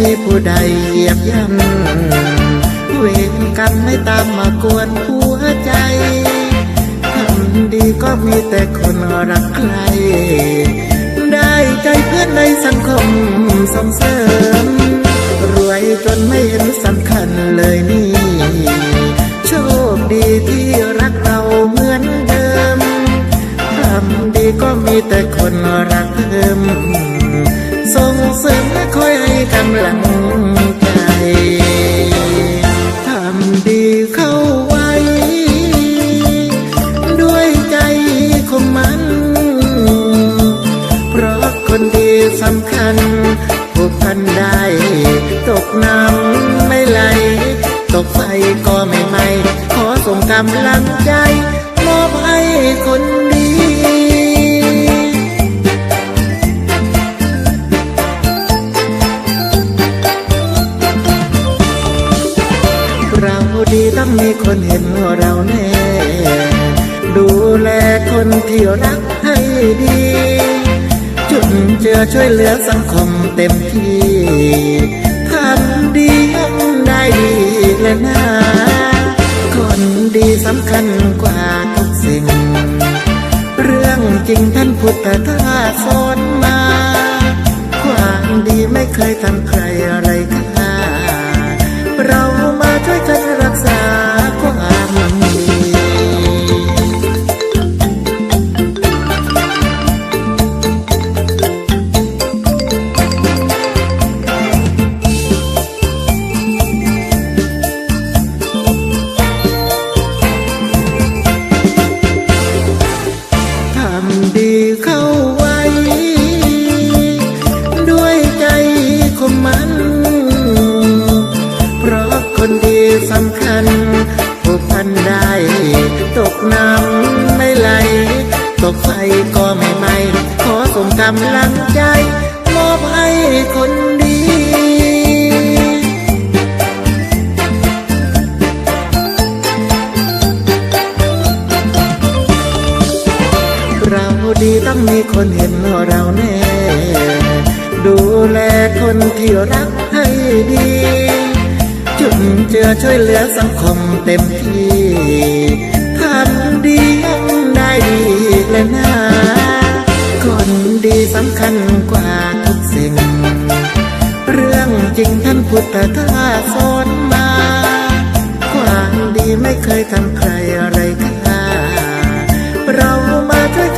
มีผู้ใดเหยียบย่ำเวรกรรมไม่ตามมากวนหัวใจทำดีก็มีแต่คนรักใคร ได้ใจเพื่อนในสังคมส่งเสริม รวยจนไม่เห็นสำคัญเลยนี่ โชคดีที่รักเราเหมือนเดิมทำดีก็มีแต่คนรักเพิ่มส่งเสริม กำลังใจ ทำดีเข้าไว้ ด้วยใจคงมัน เพราะคนดีสำคัญผูกพันได้ ตกน้ำไม่ไหล ตกไฟก็ไม่ไหม ขอส่งกำลังใจ มอบให้คนดี คนเห็นเราแน่ ดูแลคนที่รักให้ดี จุดเจือช่วยเหลือสังคมเต็มที่ทำดียังได้ดีและนะคนดีสำคัญกว่าทุกสิ่ง เรื่องจริงท่านพุทธทาสสอนมา ความดีไม่เคยทำใครอะไรค่าำดีเข้าไว้ ด้วยใจคมมัน เพราะคนดีสำคัญผูกพันได้ ตกน้ำไม่ไหล ตกไฟก็ไม่ไหมขอส่งกำลัง ดีต้องมีคนเห็นเราแน่ ดูแลคนที่รักให้ดี จุดเจือช่วยเหลือสังคมเต็มที่ทำดียังได้ดีและนะคนดีสำคัญกว่าทุกสิ่ง เรื่องจริงท่านพุทธทาสอนมาความดีไม่เคยทำใครอะไรค่าเรามาช่วย